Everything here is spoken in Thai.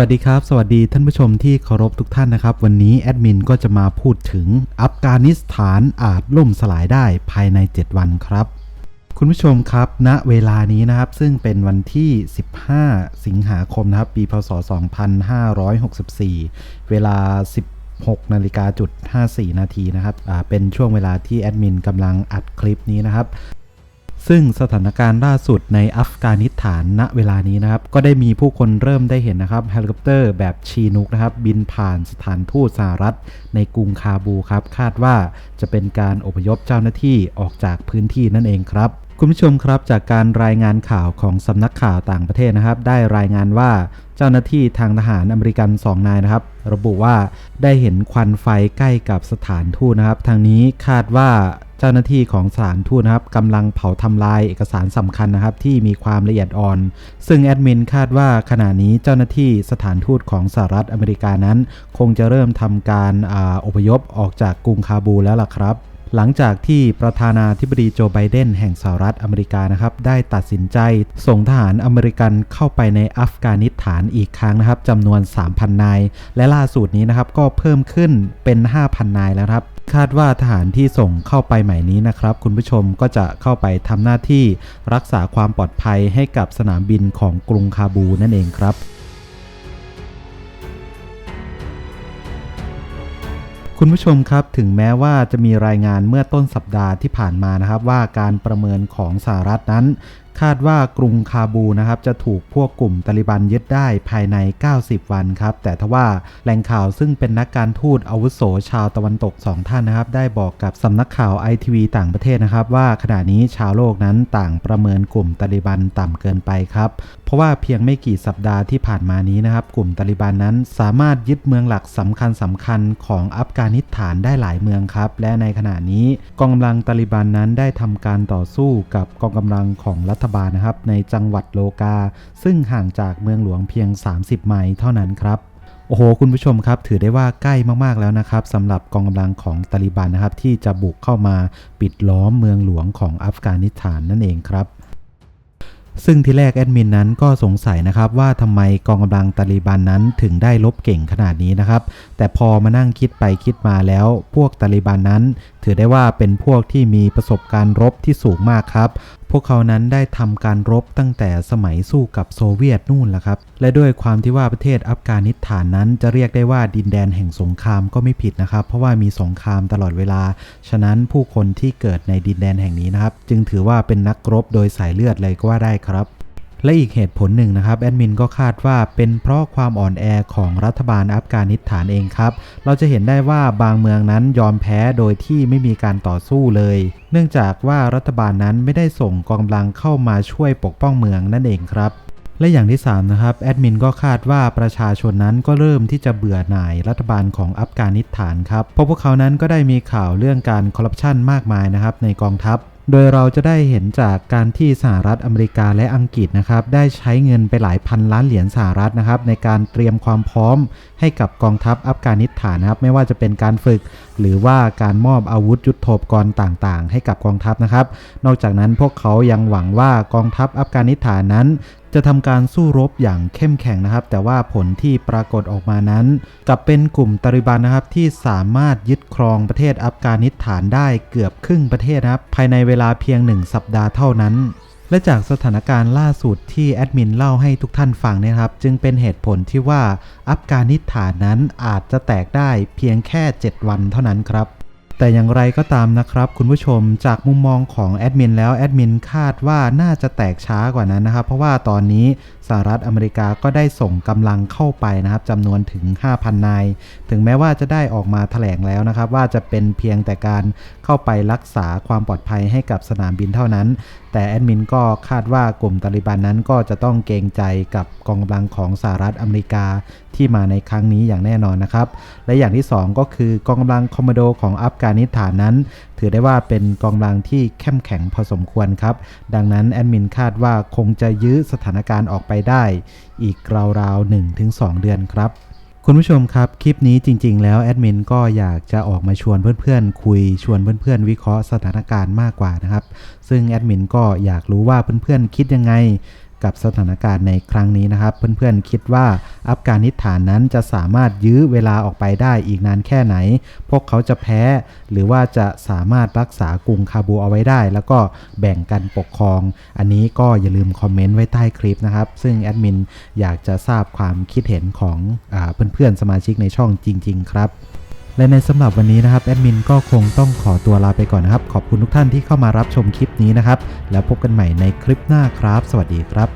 วัสดีครับ สวัสดีท่านผู้ชมที่เคารพทุกท่านนะครับ วันนี้แอดมินก็จะมาพูดถึงอัฟกานิสถานอาจล่มสลายได้ภายใน 7 วันครับ คุณผู้ชมครับณเวลานี้นะครับ ซึ่งเป็นวันที่ 15 สิงหาคมนะครับ ปีพศ 2564 เวลา 16นาฬิกาจุด54 นาทีนะครับอ่าเป็นช่วงเวลาที่แอดมินกำลังอัดคลิปนี้นะครับ ซึ่งสถานการณ์ล่าสุดในอัฟกานิสถานณเวลานี้นะครับ ก็ได้มีผู้คนเริ่มได้เห็นนะครับเฮลิคอปเตอร์แบบชีนุกนะครับ บินผ่านสถานทูตสหรัฐ ในกรุงคาบูครับ คาดว่าจะเป็นการอพยพเจ้าหน้าที่ออกจากพื้นที่นั่นเองครับคุณผู้ชมครับจากการรายงานข่าวของสำนักข่าวต่างประเทศนะครับ ได้รายงานว่าเจ้าหน้าที่ทางทหารอเมริกัน 2 นายนะครับ ระบุว่าได้เห็นควันไฟใกล้กับสถานทูตนะครับ ทางนี้คาดว่าเจ้าหน้าที่ของสถานทูตนะครับกำลังเผาทำลายเอกสารสำคัญนะครับ ที่มีความละเอียดอ่อน ซึ่งแอดมินคาดว่าขณะนี้เจ้าหน้าที่สถานทูตของสหรัฐอเมริกานั้น คงจะเริ่มทำการอาอพยพออกจากกรุงคาบูแล้วล่ะครับ หลังจากที่ประธานาธิบดีโจไบเดนแห่งสหรัฐอเมริกานะครับได้ตัดสินใจ ส่งทหารอเมริกันเข้าไปในอัฟกานิสถานอีกครั้งนะครับจำนวน 3,000 นาย และล่าสุดนี้นะครับก็เพิ่มขึ้นเป็น 5,000 นายแล้วครับคาดว่าทหารที่ส่งเข้าไปใหม่นี้นะครับ คุณผู้ชมก็จะเข้าไปทำหน้าที่รักษาความปลอดภัยให้กับสนามบินของกรุงคาบูนั่นเองครับ คุณผู้ชมครับถึงแม้ว่าจะมีรายงานเมื่อต้นสัปดาห์ที่ผ่านมานะครับ ว่าการประเมินของสหรัฐนั้น คาดว่ากรุงคาบูนะครับจะถูกพวกกลุ่มตาลิบันยึดได้ภายใน 90 วันครับ แต่ทว่าแหล่งข่าวซึ่งเป็นนักการทูตอาวุโสชาวตะวันตก 2 ท่านนะครับ ได้บอกกับสำนักข่าวไอทีวีต่างประเทศนะครับ ว่าขณะนี้ชาวโลกนั้นต่างประเมินกลุ่มตาลิบันต่ำเกินไปครับ เพราะว่าเพียงไม่กี่สัปดาห์ที่ผ่านมานี้นะครับ กลุ่มตาลิบันนั้นสามารถยึดเมืองหลักสำคัญสำคัญของอัฟกานิสถานได้หลายเมืองครับ และในขณะนี้กองกำลังตาลิบันนั้นได้ทำการต่อสู้กับกองกำลังของรัฐบาลนะครับในจังหวัดโลกา ซึ่งห่างจากเมืองหลวงเพียง 30 ไมล์เท่านั้นครับโอ้โห คุณผู้ชมครับถือได้ว่าใกล้มากๆแล้วนะครับสำหรับกองกำลังของตาลิบันนะครับ ที่จะบุกเข้ามาปิดล้อมเมืองหลวงของอัฟกานิสถานนั่นเองครับซึ่งที่แรกแอดมินนั้นก็สงสัยนะครับว่าทำไมกองกำลังตาลิบันนั้นถึงได้ลบเก่งขนาดนี้นะครับ แต่พอมานั่งคิดไปคิดมาแล้ว พวกตาลิบันนั้น ถือได้ว่าเป็นพวกที่มีประสบการณ์รบที่สูงมากครับ พวกเขานั้นได้ทำการรบตั้งแต่สมัยสู้กับโซเวียตนู่นละครับ และด้วยความที่ว่าประเทศอัฟกานิสถานนั้นจะเรียกได้ว่าดินแดนแห่งสงครามก็ไม่ผิดนะครับ เพราะว่ามีสงครามตลอดเวลา ฉะนั้นผู้คนที่เกิดในดินแดนแห่งนี้นะครับ จึงถือว่าเป็นนักรบโดยสายเลือดเลยก็ว่าได้ครับ และอีกเหตุผลหนึ่งนะครับแอดมินก็คาดว่าเป็นเพราะความอ่อนแอของรัฐบาลอัฟกานิสถานเองครับ เราจะเห็นได้ว่าบางเมืองนั้นยอมแพ้โดยที่ไม่มีการต่อสู้เลย เนื่องจากว่ารัฐบาลนั้นไม่ได้ส่งกองกำลังเข้ามาช่วยปกป้องเมืองนั่นเองครับและอย่างที่ 3 นะครับ แอดมินก็คาดว่าประชาชนนั้นก็เริ่มที่จะเบื่อหน่ายรัฐบาลของอัฟกานิสถานครับ เพราะพวกเขานั้นก็ได้มีข่าวเรื่องการคอร์รัปชันมากมายนะครับในกองทัพ โดยเราจะได้เห็นจากการที่สหรัฐอเมริกาและอังกฤษนะครับได้ใช้เงินไปหลายพันล้านเหรียญสหรัฐนะครับในการเตรียมความพร้อมให้กับกองทัพอัฟกานิสถานนะครับไม่ว่าจะเป็นการฝึก หรือว่าการมอบอาวุธยุทโธปกรณ์ต่างๆ ให้กับกองทัพนะครับ นอกจากนั้นพวกเขายังหวังว่ากองทัพอัฟกานิสถานนั้นจะทำการสู้รบอย่างเข้มแข็งนะครับ แต่ว่าผลที่ปรากฏออกมานั้นกลับเป็นกลุ่มตาลิบันนะครับที่สามารถยึดครองประเทศอัฟกานิสถานได้เกือบครึ่งประเทศนะครับ ภายในเวลาเพียงหนึ่งสัปดาห์เท่านั้น และจากสถานการณ์ล่าสุดที่แอดมินเล่าให้ทุกท่านฟังเนี่ยครับ จึงเป็นเหตุผลที่ว่าอัฟกานิสถานนั้นอาจจะแตกได้เพียงแค่ 7 วันเท่านั้นครับ แต่อย่างไรก็ตามนะครับคุณผู้ชมจากมุมมองของแอดมินแล้วแอดมินคาดว่าน่าจะแตกช้ากว่านั้นนะครับ เพราะว่าตอนนี้สหรัฐอเมริกาก็ได้ส่งกำลังเข้าไปนะครับจำนวนถึง 5,000 นาย ถึงแม้ว่าจะได้ออกมาแถลงแล้วนะครับ ว่าจะเป็นเพียงแต่การเข้าไปรักษาความปลอดภัยให้กับสนามบินเท่านั้น แต่แอดมินก็คาดว่ากลุ่มตาลิบันนั้นก็จะต้องเกรงใจกับกองกำลังของสหรัฐอเมริกาที่มาในครั้งนี้อย่างแน่นอนนะครับ และอย่างที่ 2 ก็คือกองกำลังคอมมานโดของอัฟกานิสถานนั้น ถือได้ว่าเป็นกองกำลังที่เข้มแข็งพอสมควรครับ ดังนั้นแอดมินคาดว่าคงจะยื้อสถานการณ์ออกไปได้ อีกราวๆ1-2 เดือนครับ คุณผู้ชมครับ คลิปนี้จริง ๆ แล้วแอดมินก็อยากจะออกมาชวนเพื่อนๆ คุยชวนเพื่อนๆ วิเคราะห์สถานการณ์มากกว่านะครับ ซึ่งแอดมินก็อยากรู้ว่าเพื่อนๆ คิดยังไง กับสถานการณ์ในครั้งนี้นะครับ เพื่อนๆคิดว่าอัฟกานิสถานนั้นจะสามารถยื้อเวลาออกไปได้อีกนานแค่ไหน พวกเขาจะแพ้ หรือว่าจะสามารถรักษากรุงคาบูเอาไว้ได้ แล้วก็แบ่งกันปกครอง อันนี้ก็อย่าลืมคอมเมนต์ไว้ใต้คลิปนะครับ ซึ่งแอดมินอยากจะทราบความคิดเห็นของอเพื่อนๆสมาชิกในช่องจริง ๆ ครับ และในสำหรับวันนี้นะครับแอดมินก็คงต้องขอตัวลาไปก่อนนะครับ ขอบคุณทุกท่านที่เข้ามารับชมคลิปนี้นะครับ แล้วพบกันใหม่ในคลิปหน้าครับ สวัสดีครับ